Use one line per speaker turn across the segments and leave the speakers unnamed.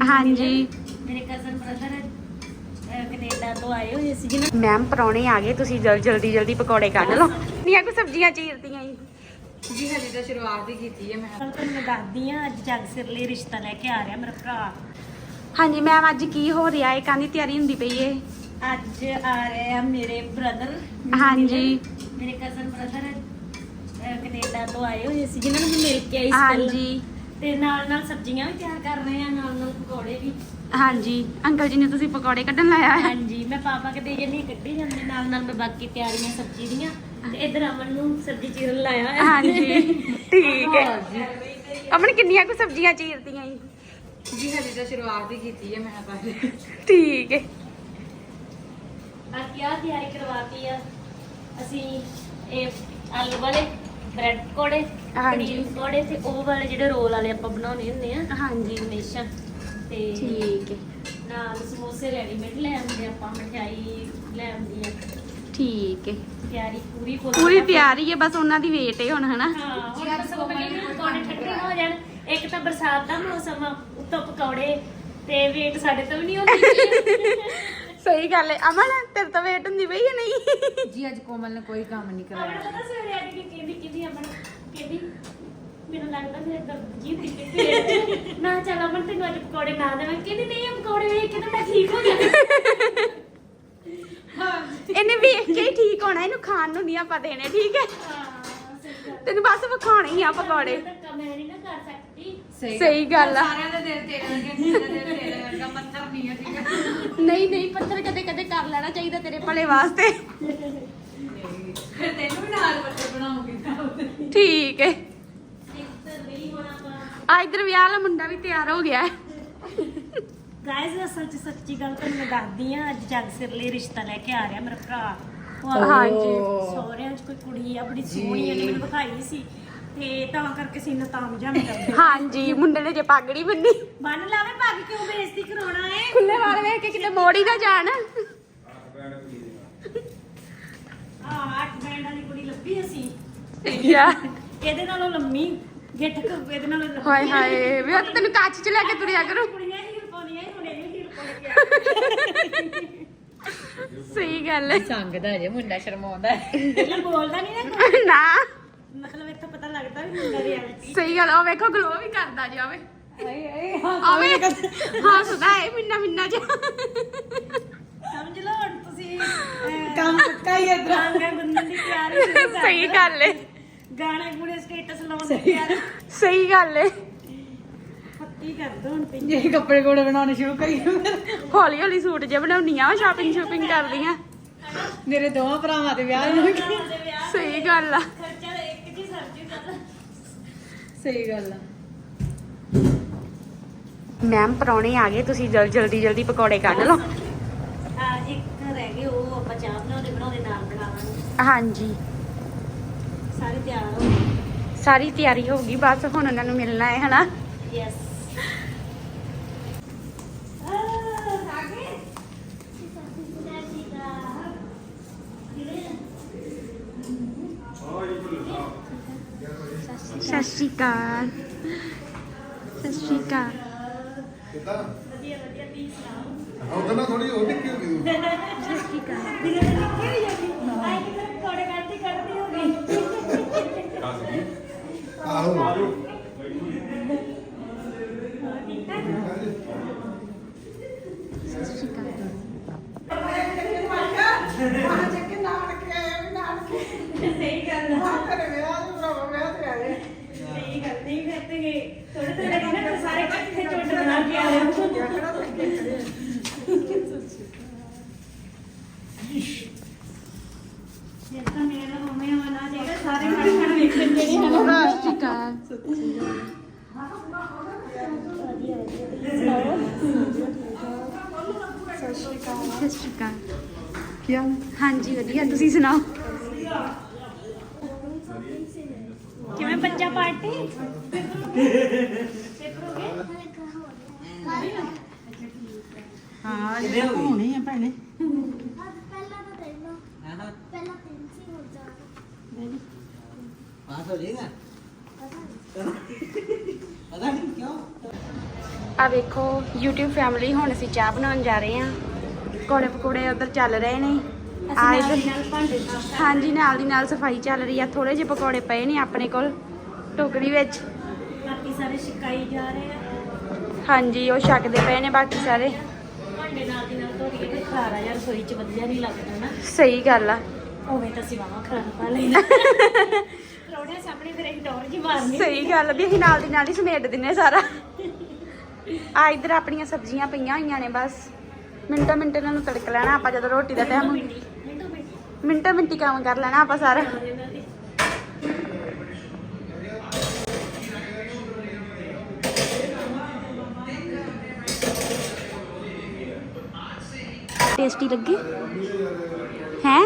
ਹਾਂਜੀ।
ਮੇਰੇ cousin brother Canada ਤੋਂ ਆਏ ਹੋਏ ਸੀ ਜਿਹਨਾਂ
ਮੈਮ ਪਰੌਣੇ ਆ ਗਏ ਤੁਸੀਂ ਜਲ- ਜਲਦੀ ਜਲਦੀ ਪਕੌੜੇ ਕੱਢ ਲਓ। ਨੀਆਂ ਕੋ ਸਬਜ਼ੀਆਂ ਚੀਰਦੀਆਂ ਜੀ
ਜੀ ਹਜੇ ਤਾਂ ਸ਼ੁਰੂਆਤ ਹੀ ਕੀਤੀ ਹੈ ਮੈਂ।
ਤੁਹਾਨੂੰ ਮੈਂ ਦੱਸਦੀ ਆ ਅੱਜ ਜੱਗ ਸਿਰ ਲਈ ਰਿਸ਼ਤਾ ਲੈ ਕੇ ਆ ਰਿਹਾ ਮੇਰਾ ਭਰਾ।
ਹਾਂਜੀ ਮੈਮ ਅੱਜ ਕੀ ਹੋ ਰਿਹਾ? ਹੈ ਕਾਹਦੀ ਤਿਆਰੀ ਹੁੰਦੀ ਪਈ ਏ?
ਅੱਜ ਆ ਰਹੇ ਆ ਮੇਰੇ ਬ੍ਰਦਰ
ਹਾਂਜੀ।
ਮੇਰੇ ਕਜ਼ਨ ਬ੍ਰਦਰ ਕੈਨੇਡਾ ਤੋਂ ਆਏ ਹੋਏ ਸੀ ਜਿਨ੍ਹਾਂ ਨੂੰ ਮਿਲ ਕੇ ਆਈ ਸੀ।
ਹਾਂਜੀ।
ਤੇ ਨਾਲ ਨਾਲ ਸਬਜ਼ੀਆਂ ਵੀ ਤਿਆਰ ਕਰ ਰਹੇ ਆ ਨਾਲ ਨਾਲ ਪਕੌੜੇ ਵੀ।
ਹਾਂਜੀ ਅੰਕਲ ਜੀ ਨੇ ਤੁਸੀਂ ਪਕੌੜੇ ਕੱਢਣ ਲਾਇਆ ਹੈ?
ਹਾਂਜੀ ਮੈਂ ਪਾਪਾ ਕੇ ਦੇ ਜੰਨੀ ਕੱਢੀ ਜਾਂਦੇ ਨਾਲ ਨਾਲ ਮੈਂ ਬਾਕੀ ਤਿਆਰੀਆਂ ਸਬਜ਼ੀ ਦੀਆਂ ਤੇ ਇਧਰ ਅਮਨ ਨੂੰ ਸਬਜ਼ੀ ਚੀਰਨ ਲਾਇਆ ਹੈ।
ਹਾਂਜੀ ਠੀਕ ਹੈ। ਅਮਨ ਕਿੰਨੀਆਂ ਕੁ ਸਬਜ਼ੀਆਂ ਚੀਰਦੀਆਂ ਜੀ
ਜੀ ਹਜੇ ਤਾਂ ਸ਼ੁਰੂਆਤ ਹੀ ਕੀਤੀ ਹੈ ਮੈਂ ਤਾਂ।
ਠੀਕ ਹੈ।
ਬਾਕੀ ਆ ਤਿਆਰੀ ਕਰਵਾਤੀ ਆ ਅਸੀਂ ਇਹ ਆਲੂ ਵਾਲੇ ਬ੍ਰੈਡ ਪਕੌੜੇ
ਹਾਂਜੀ।
ਪਨੀਰ ਪਕੌੜੇ ਤੇ ਉਹ ਵਾਲੇ ਜਿਹੜੇ ਰੋਲ ਵਾਲੇ ਆਪਾਂ ਬਣਾਉਣੇ ਹੁੰਦੇ ਆ।
ਹਾਂਜੀ।
ਹਮੇਸ਼ਾ। ਤੇ
ਠੀਕ ਹੈ।
ਨਾਲ ਸਮੋਸੇ ਰੈਡੀਮੇਡ ਲੈ ਆਉਂਦੇ ਆਪਾਂ ਮਠਿਆਈ ਲੈ ਆਉਂਦੀ ਆ।
ਠੀਕ ਹੈ।
ਤਿਆਰੀ ਪੂਰੀ ਹੋ
ਪੂਰੀ ਤਿਆਰੀ ਹੈ ਬਸ ਉਹਨਾਂ ਦੀ ਵੇਟ ਹੈ ਹੁਣ ਹਨਾ?
ਹਾਂ ਹੁਣ ਤਾਂ ਸਗੋਂ ਪਹਿਲੇ ਵੀ ਪਕੌੜੇ ਠੰਡੇ ਹੋ ਜਾਣ। ਇੱਕ ਤਾਂ ਬਰਸਾਤ ਦਾ ਮੌਸਮ ਆ ਉੱਤੋਂ ਪਕੌੜੇ ਤੇ ਵੇਟ ਸਾਡੇ ਤੋਂ ਵੀ ਨਹੀਂ ਹੁੰਦੀ।
ਸਹੀ ਗੱਲ ਹੈ। ਅਮਨ ਤੇਰੇ ਤਾਂ ਵੇਟ ਹੁੰਦੀ ਪਈ ਹੈ ਨਹੀਂ?
ਜੀ ਅੱਜ ਕੋਮਲ ਨੇ ਕੋਈ ਕੰਮ ਨਹੀਂ
ਆਪਣਾ
ਕਰਾਇਆ
ਪਤਾ ਸਵੇਰੇ ਆ ਕੇ ਕਹਿੰਦੀ ਮੈਨੂੰ ਲੱਗਦਾ ਮੇਰੇ ਦਰਦ ਜੀ ਪਈ ਪੇਟ 'ਚ। ਨਾ ਚੱਲ ਅਮਨ ਤੈਨੂੰ ਅੱਜ ਪਕੌੜੇ ਨਾ ਦੇਵਾਂ। ਕਹਿੰਦੀ ਨਹੀਂ ਇਹ ਪਕੌੜੇ ਵੇਖ ਕੇ ਤਾਂ ਮੈਂ ਠੀਕ ਹੋ ਗਿਆ
ਇਹਨੇ ਵੇਖ ਕੇ ਹੀ ਠੀਕ ਹੋਣਾ ਇਹਨੂੰ ਖਾਣ ਨੂੰ ਨਹੀਂ ਆਪਾਂ ਦੇਣੇ ਠੀਕ ਹੈ? ਤੈਨੂੰ ਬਸ ਵਿਖਾਉਣੇ ਹੀ ਆ ਪਕੌੜੇ।
ਧੱਕਾ ਮੈਂ ਨਹੀਂ ਨਾ ਕਰ ਸਕਦੀ।
ਸਹੀ ਗੱਲ। ਆ।
ਸਾਰਿਆਂ ਦੇ ਦਿਲ ਤੇਰੇ ਵਰਗੇ ਨਹੀਂ ਦੇ ਦਿਲ ਤੇਰੇ ਵਰਗਾ ਪੱਥਰ ਨਹੀਂ ਹੈ ਠੀਕ ਹੈ?
ਨਹੀਂ ਨਹੀਂ ਪੱਥਰ ਕਦੇ ਕਦੇ ਕਰ ਲੈਣਾ ਚਾਹੀਦਾ ਤੇਰੇ ਭਲੇ ਵਾਸਤੇ
ਫਿਰ ਤੈਨੂੰ ਵੀ ਨਾਲ ਵੱਡੇ ਬਣਾਉਂਗੀ ਤਾਂ
ਠੀਕ ਹੈ। ਆ ਇਧਰ ਵਿਆਹ ਵਾਲਾ ਮੁੰਡਾ ਵੀ ਤਿਆਰ ਹੋ ਗਿਆ ਹੈ।
ਗਾਇਜ਼ ਅਸਲ ਚ ਸੱਚੀ ਗੱਲ ਤੁਹਾਨੂੰ ਮੈਂ ਦੱਸਦੀ ਆ ਅੱਜ ਜੱਗ ਸਿਰ ਲਈ ਰਿਸ਼ਤਾ ਲੈ ਕੇ ਆ ਰਿਹਾ ਮੇਰਾ ਭਰਾ। ਉਹ
ਹਾਂਜੀ।
ਸਹੁਰਿਆਂ ਚ ਕੋਈ ਕੁੜੀ ਆ ਬੜੀ ਸੋਹਣੀ ਉਹਨੇ ਮੈਨੂੰ ਵਿਖਾਈ ਸੀ। ਤੇ ਤਾਂ ਕਰਕੇ ਸੀਨਾ ਤਾਮ ਜਾਮ ਕਰਦੇ
ਹਾਂਜੀ ਮੁੰਡੇ ਨੇ ਜੇ ਪੱਗੜੀ ਬੰਨੀ।
ਬੰਨ ਲਾਵੇ ਭਾਗ ਕਿਉਂ ਬੇਇੱਜ਼ਤੀ ਕਰਾਉਣਾ ਏ?
ਖੁੱਲੇ ਵਾਲ ਵੇਖ ਕੇ ਕਿਤੇ ਮੋੜੀ ਨਾ ਜਾਣ।
ਆ ਅੱਠ ਬੈਂਡ ਵਾਲੀ ਕੁੜੀ ਲੱਭੀ ਅਸੀਂ।
ਯਾ
ਇਹਦੇ ਨਾਲੋਂ ਲੰਮੀ ਗਿੱਠ ਕੁ ਇਹਦੇ ਨਾਲੋਂ ਲੰਮੀ।
ਹਾਏ ਹਾਏ ਵੇ ਉਹ ਤਾਂ ਤੈਨੂੰ ਕੱਚ ਚ ਲੈ ਕੇ ਤੁਰਿਆ ਕਰੂ।
ਕੁੜੀਆਂ ਹੀ ਪਾਉਣੀਆਂ ਹੁਣ ਇਹ ਵੀ ਹੀਲ ਪਾ ਕੇ ਆ।
ਸਹੀ ਗੱਲ ਹੈ।
ਸੰਗਦਾ ਜੇ ਮੁੰਡਾ ਸ਼ਰਮਾਉਂਦਾ ਹੈ।
ਪਹਿਲਾਂ ਬੋਲਦਾ ਨਹੀਂ ਨਾ ਕੋਈ।
ਨਾ।
ਮਤਲਬ ਇੱਥੋਂ ਪਤਾ ਲੱਗਦਾ ਵੀ ਮੁੰਡਾ ਰਿਐਲਿਟੀ
ਸਹੀ ਗੱਲ ਉਹ ਵੇਖੋ ਗਲੋ ਵੀ ਕਰਦਾ ਜਾਵੇ
ਆਏ ਆਏ
ਆਵੇ ਹੱਸਦਾ ਹੈ ਮਿੰਨਾ ਮਿੰਨਾ ਜਿਹਾ।
ਸਮਝ ਲਓ ਹੁਣ ਤੁਸੀਂ
ਕੰਮ ਪੱਕਾ ਹੀ ਇਧਰ।
ਗਾਣੇ ਗੁੰਨਣ ਦੀ ਤਿਆਰੀ ਸ਼ੁਰੂ ਕਰ
ਸਹੀ। ਗੱਲ ਹੈ।
ਗਾਣੇ ਗੁਣੇ ਸਟੇਟਸ ਲਾਉਣ ਦੀ ਤਿਆਰੀ।
ਸਹੀ ਗੱਲ ਹੈ
ਪੱਕੀ ਕਰ ਦੋ ਹੁਣ ਤੇ
ਜੇ ਕੱਪੜੇ ਕੋੜੇ ਬਣਾਉਣੇ ਸ਼ੁਰੂ ਕਰੀਏ
ਹੌਲੀ ਹੌਲੀ ਸੂਟ ਜੇ ਬਣਾਉਣੀਆਂ ਸ਼ਾਪਿੰਗ ਸ਼ੂਪਿੰਗ ਕਰਦੀਆਂ।
ਮੇਰੇ ਦੋਵਾਂ ਭਰਾਵਾਂ ਦੇ ਵਿਆਹ ਨੂੰ।
ਭਰਾਵਾਂ ਦੇ ਵਿਆਹ
ਸਹੀ ਗੱਲ ਆ।
ਖਰਚਾ ਤਾਂ ਇੱਕ ਜੀ ਸਰਜੂ ਕਰ
ਸਹੀ ਗੱਲ ਆ।
ਮੈਮ ਪਰੌਣੇ ਆ ਗਏ ਤੁਸੀਂ ਜਲ ਜਲਦੀ ਜਲਦੀ ਪਕੌੜੇ ਕੱਢ ਲਓ।
ਆ ਇੱਕ ਰਹਿ ਗਏ ਉਹ ਆਪਾਂ ਚਾਹ ਬਣਾਉਂਦੇ ਬਣਾਉਂਦੇ ਨਾਲ ਬਣਾਵਾਂਗੇ।
ਹਾਂਜੀ।
ਸਾਰੇ ਤਿਆਰ ਹੋ ਗਏ?
ਸਾਰੀ ਤਿਆਰੀ ਹੋ ਗਈ ਬਸ ਹੁਣ ਉਹਨਾਂ ਨੂੰ ਮਿਲਣਾ ਹੈ ਹਨਾ?
ਯੈਸ
ਸਤਿ ਸ਼੍ਰੀ ਅਕਾਲ। ਸਤਿ ਸ਼੍ਰੀ ਅਕਾਲ।
ਕਿੱਦਾਂ?
ਵਧੀਆ ਵਧੀਆ ਤੁਸੀਂ ਸੁਣਾਓ?
ਉਹਦਾ ਨਾ ਥੋੜੀ ਉਹ ਨਿੱਕੀ ਹੋ ਗਈ ਤੂੰ।
ਸਤਿ ਸ਼੍ਰੀ ਅਕਾਲ।
ਦਿਨੇ ਦਿਨੇ ਨਿੱਕੀ ਹੋ ਜਾਂਦੀ ਆਈ ਕਿ ਤਰ੍ਹਾਂ ਕੋੜੇ ਕੱਢਦੀ ਕੱਢਦੀ ਹੋ ਗਈ
ਆਹੋ
ਸਤਿ ਸ਼੍ਰੀ ਅਕਾਲ
ਸਹੀ ਗੱਲ ਆ ਸਹੀ ਗੱਲ ਨਹੀਂ ਕਰਤੇ ਗਏ ਥੋੜੇ ਥੋੜੇ ਕਹਿੰਦੇ ਸਾਰੇ ਇਕੱਠੇ ਚੁੱਟ ਬਣਾ ਕੇ ਆ ਰਹੇ ਜੇ ਤਾਂ ਮੇਰਾ ਮੰਮੀ ਆਣਾ ਜਾਏਗਾ ਸਾਰੇ ਖੜ ਵੇਖਣ ਜਿਹੜੀ ਹੈ
ਸਤਿ ਸ਼੍ਰੀ ਅਕਾਲ ਸਤਿ ਸ਼੍ਰੀ ਅਕਾਲ ਕੀ ਹਾਂਜੀ ਵਧੀਆ। ਤੁਸੀਂ ਸੁਣਾਓ?
ਕਿਵੇਂ ਬੱਚਾ ਪਾਰਟੀ?
ਹਾਂ ਇਹਦੇ ਹੋਣੀ ਆ ਭੈਣੇ
ਪਹਿਲਾਂ ਤਾਂ ਤੈਨੂੰ ਪਹਿਲਾਂ ਤਿੰਨ ਸੀ ਹੋ ਜਾ
पास हो जाएगा पता नहीं क्यों
ਆ ਵੇਖੋ YouTube ਫੈਮਿਲੀ ਹੁਣ ਅਸੀਂ ਚਾਹ ਬਣਾਉਣ ਜਾ ਰਹੇ ਹਾਂ ਕੋਲੇ ਪਕੌੜੇ ਉਧਰ ਚੱਲ ਰਹੇ ਨੇ ਆ
ਅਸੀਂ ਨਾਲ
ਇੱਧਰ
ਦੀ ਨਾਲ ਭਾਂਡੇ ਸਾਫ਼ ਕਰ
ਹਾਂਜੀ ਨਾਲ ਦੀ ਨਾਲ ਸਫਾਈ ਚੱਲ ਰਹੀ ਆ ਥੋੜੇ ਜਿਹੇ ਪਕੌੜੇ ਪਏ ਨੇ ਆਪਣੇ ਕੋਲ ਟੋਕਰੀ ਵਿੱਚ
ਬਾਕੀ ਸਾਰੇ ਛਕਾਈ ਜਾ ਰਹੇ ਆ
ਹਾਂਜੀ ਉਹ ਛਕਦੇ ਪਏ ਨੇ ਬਾਕੀ ਸਾਰੇ
ਭਾਂਡੇ ਨਾਲ ਦੀ ਨਾਲ ਧੋ ਕੇ ਤੇ ਖਲਾਰਾ ਯਾਰ ਰਸੋਈ ਚ ਵਧੀਆ ਨਹੀਂ ਲੱਗਦਾ ਨਾ
ਸਹੀ ਗੱਲ ਆ
ਉਵੇਂ ਤਾਂ ਸਿਵਾਵਾ ਖਰਾਬ ਪਾ ਲੈਣਾ ਰੋੜਿਆ ਸਾਹਮਣੇ ਫਿਰ ਅਸੀਂ ਡੋਰ ਜੀ ਮਾਰਨੀ।
ਸਹੀ ਗੱਲ ਵੀ ਅਸੀਂ ਨਾਲ ਦੀ ਨਾਲ ਹੀ ਸਮੇਟ ਦਿੰਨੇ ਸਾਰਾ। ਆ ਇੱਧਰ ਆਪਣੀਆਂ ਸਬਜ਼ੀਆਂ ਪਈਆਂ ਹੋਈਆਂ ਨੇ ਬਸ। ਮਿੰਟੋ ਮਿੰਟ ਇਹਨਾਂ ਨੂੰ ਤੜਕ ਲੈਣਾ ਆਪਾਂ ਜਦੋਂ ਰੋਟੀ ਦਾ ਟਾਈਮ
ਮਿੰਟੀ ਮਿੰਟੋ।
ਕੰਮ ਕਰ ਲੈਣਾ ਆਪਾਂ ਸਾਰਾ। ਟੇਸਟੀ ਲੱਗੇ? ਹੈ?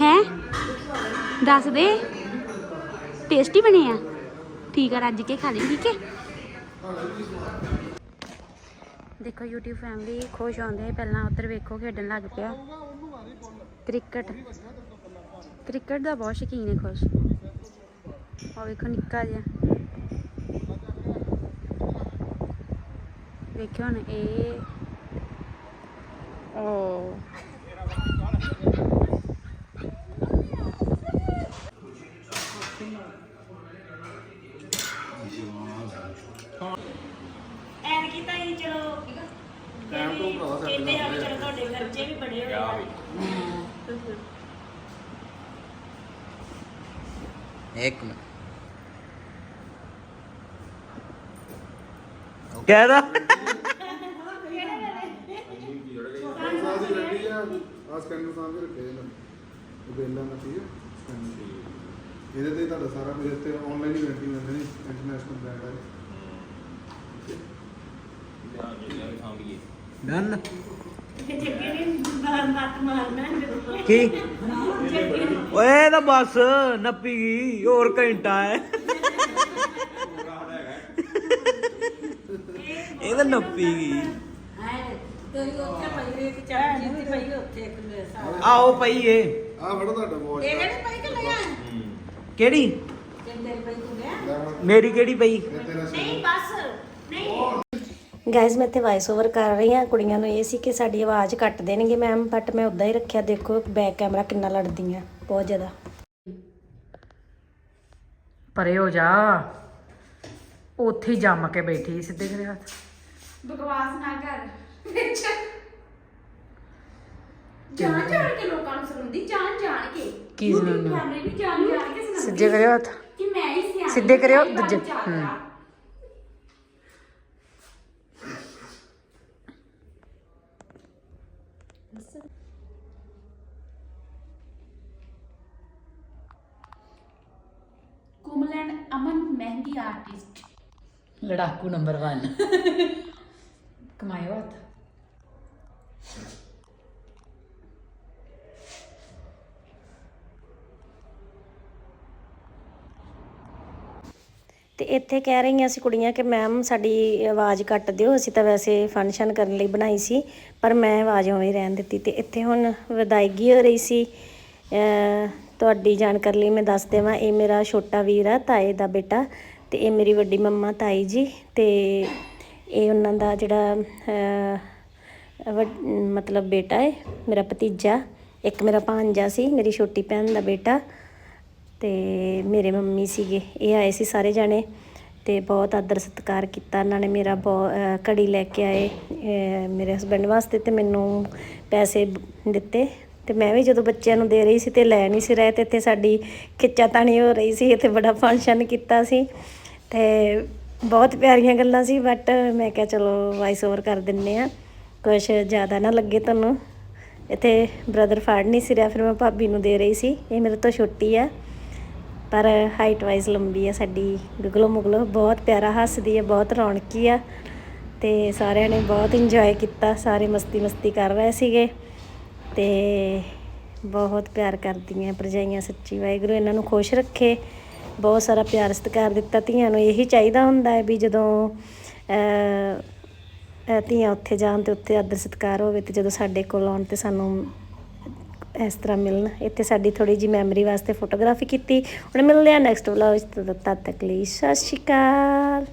ਹੈ? ਦੱਸ ਦੇ। ਟੇਸਟੀ ਬਣੇ ਆ। ਠੀਕ ਆ, ਰੱਜ ਕੇ ਖਾ ਲਈ, ਠੀਕ ਹੈ? ਦੇਖੋ YouTube ਫੈਮਿਲੀ ਖੁਸ਼ ਹੁੰਦੇ ਪਹਿਲਾਂ ਉੱਧਰ ਵੇਖੋ ਖੇਡਣ ਲੱਗ ਪਿਆ। ਕ੍ਰਿਕਟ। ਕ੍ਰਿਕਟ ਦਾ ਬਹੁਤ ਸ਼ੌਕੀਨ ਹੈ ਖੁਸ਼। ਆ ਵੇਖੋ ਨਿੱਕਾ ਜਿਹਾ। ਵੇਖਿਓ ਹੁਣ ਇਹ। ਓ
ਐਨ ਕੀਤਾ ਹੀ ਚਲੋ
ਟਾਈਮ ਤੋਂ ਸਾਡੇ
ਕਹਿੰਦੇ ਆ ਵੀ
ਨਾਲ
ਚਲੋ ਤੁਹਾਡੇ ਖਰਚੇ ਵੀ ਬੜੇ ਹੋਏ ਆ।
ਇੱਕ ਮਿੰਟ। ਕਹਿਦਾ
ਸਾਹ ਦੀ ਗਾਰੰਟੀ ਆ ਆ ਸਕੈਨਰ ਸਾਹਮਣੇ ਰੱਖੇ ਨੇ ਇਹ ਬੇਲਾ ਨਾ ਠੀਕ ਹੈ ਸਕੈਨਰ ਇਹਦੇ ਤੇ। ਤੁਹਾਡਾ ਸਾਰਾ ਕੁਝ ਤੇ ਆਨਲਾਈਨ ਹੀ ਗਾਰੰਟੀ ਮਿਲਦੀ ਨੇ ਇੰਟਰਨੈਸ਼ਨਲ ਬ੍ਰਾਂਡ ਹੈ
ਡਨ
ਜੱਗੇ ਨੇ ਬਾਹਰ ਜਦੋਂ
ਕੀ? ਓਏ ਤਾਂ ਬਸ ਨੱਪੀ ਗਈ ਹੋਰ ਘੰਟਾ ਹੈ। ਇਹ ਤਾਂ ਨੱਪੀ ਗਈ। ਆਓ ਪਈ ਏ
ਆ ਫੜੋ ਤੁਹਾਡਾ ਇਹ
ਕਿਹੜੀ ਮੇਰੀ ਕਿਹੜੀ ਪਈ?
ਗਾਇਜ਼ ਮੈਂ ਇੱਥੇ ਵਾਇਸ ਓਵਰ ਕਰ ਰਹੀ ਹਾਂ। ਕੁੜੀਆਂ ਨੂੰ ਇਹ ਸੀ ਕਿ ਸਾਡੀ ਆਵਾਜ਼ ਕੱਟ ਦੇਣਗੇ ਮੈਮ ਬਟ ਮੈਂ ਉਦਾਂ ਹੀ ਰੱਖਿਆ। ਦੇਖੋ ਬੈਕ ਕੈਮਰਾ ਕਿੰਨਾ ਲੜਦੀਆਂ ਬਹੁਤ ਜ਼ਿਆਦਾ।
ਪਰੇ ਹੋ ਜਾ। ਉੱਥੇ ਹੀ ਜੰਮ ਕੇ ਬੈਠੀ ਸਿੱਧੇ ਕਰੇ ਹੱਥ।
ਬਕਵਾਸ ਨਾ ਕਰ। ਵਿੱਚ ਜਾਣ ਜਾਣ ਕੇ ਲੋਕਾਂ ਨੂੰ ਸੁਣਾਉਂਦੀ ਜਾਣ ਜਾਣ ਕੇ।
ਕੀ ਸੁਣਾਉਂਦੀ?
ਫੈਮਿਲੀ ਵੀ ਜਾਣ ਜਾਣ ਕੇ ਸੁਣਾਉਂਦੀ।
ਸਿੱਧੇ ਕਰਿਓ ਹੱਥ।
ਕਿ ਮੈਂ ਹੀ ਸਿਆਣੀ
ਸਿੱਧੇ ਕਰਿਓ, ਦੂਜੇ। ਹੂੰ।
Komal and Aman mehndi artist
ਲੜਾਕੂ ਨੰਬਰ 1 ਕਮਾਇਓ ਹੱਥ।
ਤੇ ਇੱਥੇ ਕਹਿ ਰਹੀਆਂ ਸੀ ਕੁੜੀਆਂ ਕਿ ਮੈਮ ਸਾਡੀ ਆਵਾਜ਼ ਕੱਟ ਦਿਓ। ਅਸੀਂ ਤਾਂ ਵੈਸੇ ਫੰਕਸ਼ਨ ਕਰਨ ਲਈ ਬਣਾਈ ਸੀ ਪਰ ਮੈਂ ਆਵਾਜ਼ ਉਵੇਂ ਹੀ ਰਹਿਣ ਦਿੱਤੀ ਤੇ ਇੱਥੇ ਹੁਣ ਵਿਦਾਇਗੀ ਹੋ ਰਹੀ ਸੀ। ਅਹ ਤੁਹਾਡੀ ਜਾਣਕਾਰੀ ਲਈ ਮੈਂ ਦੱਸ ਦੇਵਾਂ ਇਹ ਮੇਰਾ ਛੋਟਾ ਵੀਰ ਆ ਤਾਏ ਦਾ ਬੇਟਾ ਤੇ ਇਹ ਮੇਰੀ ਵੱਡੀ ਮੰਮਾ ਤਾਈ ਜੀ ਤੇ ਇਹ ਉਹਨਾਂ ਦਾ ਜਿਹੜਾ ਅਹ, ਮਤਲਬ ਬੇਟਾ ਹੈ ਮੇਰਾ ਭਤੀਜਾ ਇੱਕ ਮੇਰਾ ਭਾਂਜਾ ਸੀ ਮੇਰੀ ਛੋਟੀ ਭੈਣ ਦਾ ਬੇਟਾ ਤੇ ਮੇਰੇ ਮੰਮੀ ਸੀਗੇ ਇਹ ਆਏ ਸੀ ਸਾਰੇ ਜਾਣੇ ਤੇ ਬਹੁਤ ਆਦਰ ਸਤਿਕਾਰ ਕੀਤਾ ਉਹਨਾਂ ਨੇ ਮੇਰਾ ਬਹੁ- ਘੜੀ ਲੈ ਕੇ ਆਏ ਮੇਰੇ ਹਸਬੰਡ ਵਾਸਤੇ ਤੇ ਮੈਨੂੰ ਪੈਸੇ ਦਿੱਤੇ ਤੇ ਮੈਂ ਵੀ ਜਦੋਂ ਬੱਚਿਆਂ ਨੂੰ ਦੇ ਰਹੀ ਸੀ ਤੇ ਲੈ ਨਹੀਂ ਸੀ ਰਹੇ ਤੇ ਇੱਥੇ ਸਾਡੀ ਖਿੱਚਾ ਤਾਣੀ ਹੋ ਰਹੀ ਸੀ, ਇੱਥੇ ਬੜਾ ਫੰਕਸ਼ਨ ਕੀਤਾ ਸੀ ਤੇ ਬਹੁਤ ਪਿਆਰੀਆਂ ਗੱਲਾਂ ਸੀ ਬਟ ਮੈਂ ਕਿਹਾ ਚਲੋ ਵਾਇਸ ਓਵਰ ਕਰ ਦਿੰਨੇ ਆ। ਕੁਛ ਜ਼ਿਆਦਾ ਨਾ ਲੱਗੇ ਤੁਹਾਨੂੰ। ਇੱਥੇ ਬ੍ਰਦਰ ਫੜ ਨਹੀਂ ਸੀ ਰਿਹਾ, ਫਿਰ ਮੈਂ ਭਾਬੀ ਨੂੰ ਦੇ ਰਹੀ ਸੀ। ਇਹ ਮੇਰੇ ਤੋਂ ਛੋਟੀ ਆ, ਪਰ ਹਾਈਟ ਵਾਈਜ਼ ਲੰਬੀ ਆ ਸਾਡੀ ਗੁਗਲੋ ਮੁਗਲੋ। ਬਹੁਤ ਪਿਆਰਾ ਹੱਸਦੀ ਆ, ਬਹੁਤ ਰੌਣਕੀ ਆ ਤੇ ਸਾਰਿਆਂ ਨੇ ਬਹੁਤ ਇੰਜੋਏ ਕੀਤਾ, ਸਾਰੇ ਮਸਤੀ ਮਸਤੀ ਕਰ ਰਹੇ ਸੀਗੇ। ਤੇ ਬਹੁਤ ਪਿਆਰ ਕਰਦੀਆਂ ਭਰਜਾਈਆਂ ਸੱਚੀ ਵਾਹਿਗੁਰੂ, ਇਹਨਾਂ ਨੂੰ ਖੁਸ਼ ਰੱਖੇ। ਬਹੁਤ ਸਾਰਾ ਪਿਆਰ ਸਤਿਕਾਰ ਦਿੱਤਾ ਧੀਆਂ ਨੂੰ। ਇਹੀ ਚਾਹੀਦਾ ਹੁੰਦਾ ਹੈ ਵੀ ਜਦੋਂ ਧੀਆਂ ਉੱਥੇ ਜਾਣ ਤੇ ਉੱਥੇ ਆਦਰ ਸਤਿਕਾਰ ਹੋਵੇ ਤੇ ਜਦੋਂ ਸਾਡੇ ਕੋਲ ਆਉਣ ਤੇ ਸਾਨੂੰ ਇਸ ਤਰ੍ਹਾਂ ਮਿਲਣ। ਇੱਥੇ ਸਾਡੀ ਥੋੜੀ ਜੀ ਮੈਮਰੀ ਵਾਸਤੇ ਫੋਟੋਗ੍ਰਾਫੀ ਕੀਤੀ। ਹੁਣ ਮਿਲਦੇ ਆ ਨੈਕਸਟ ਵਲੌਗ ਤਦ ਤੱਕ ਲਈ ਸਤਿ ਸ਼੍ਰੀ ਅਕਾਲ।